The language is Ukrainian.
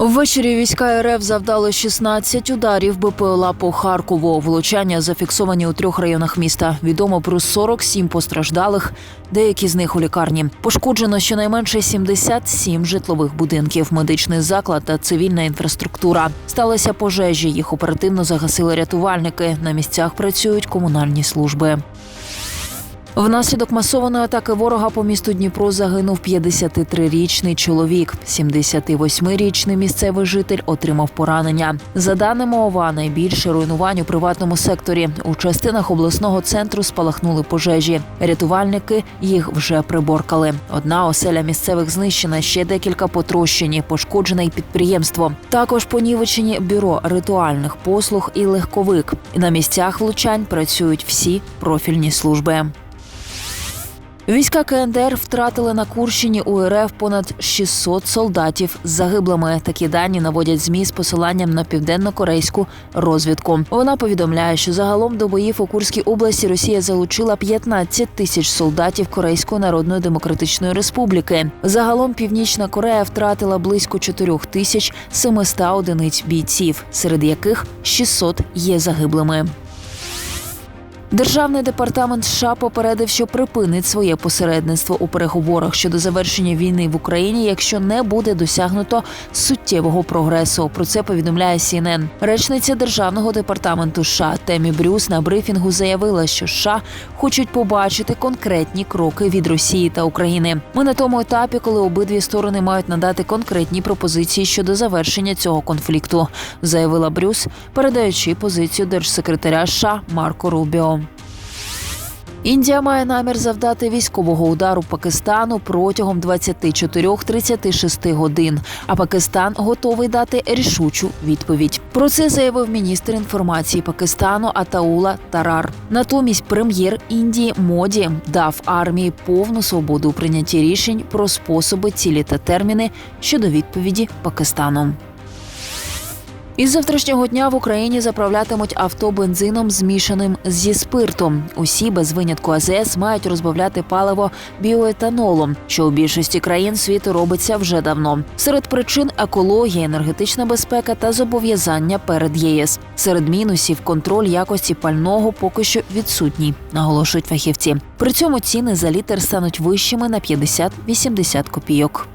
Ввечері війська РФ завдали 16 ударів БПЛА по Харкову. Влучання зафіксовані у трьох районах міста. Відомо про 47 постраждалих, деякі з них у лікарні. Пошкоджено щонайменше 77 житлових будинків, медичний заклад та цивільна інфраструктура. Сталися пожежі. Їх оперативно загасили рятувальники. На місцях працюють комунальні служби. Внаслідок масованої атаки ворога по місту Дніпро загинув 53-річний чоловік. 78-річний місцевий житель отримав поранення. За даними ОВА, найбільше руйнувань у приватному секторі. У частинах обласного центру спалахнули пожежі. Рятувальники їх вже приборкали. Одна оселя місцевих знищена, ще декілька потрощені, пошкоджене й підприємство. Також понівечені бюро ритуальних послуг і легковик. На місцях влучань працюють всі профільні служби. Війська КНДР втратили на Курщині у РФ понад 600 солдатів з загиблими. Такі дані наводять змі з посиланням на південно-корейську розвідку. Вона повідомляє, що загалом до боїв у Курській області Росія залучила 15 тисяч солдатів Корейської Народної Демократичної Республіки. Загалом Північна Корея втратила близько 4 тисяч 700 одиниць бійців, серед яких 600 є загиблими. Державний департамент США попередив, що припинить своє посередництво у переговорах щодо завершення війни в Україні, якщо не буде досягнуто суттєвого прогресу. Про це повідомляє CNN. Речниця державного департаменту США Темі Брюс на брифінгу заявила, що США хочуть побачити конкретні кроки від Росії та України. Ми на тому етапі, коли обидві сторони мають надати конкретні пропозиції щодо завершення цього конфлікту, заявила Брюс, передаючи позицію держсекретаря США Марко Рубіо. Індія має намір завдати військового удару Пакистану протягом 24-36 годин. А Пакистан готовий дати рішучу відповідь. Про це заявив міністр інформації Пакистану Атаула Тарар. Натомість прем'єр Індії Моді дав армії повну свободу у прийнятті рішень про способи, цілі та терміни щодо відповіді Пакистану. Із завтрашнього дня в Україні заправлятимуть авто бензином змішаним зі спиртом. Усі без винятку АЗС мають розбавляти паливо біоетанолом, що у більшості країн світу робиться вже давно. Серед причин екологія, енергетична безпека та зобов'язання перед ЄС. Серед мінусів контроль якості пального поки що відсутній, наголошують фахівці. При цьому ціни за літр стануть вищими на 50-80 копійок.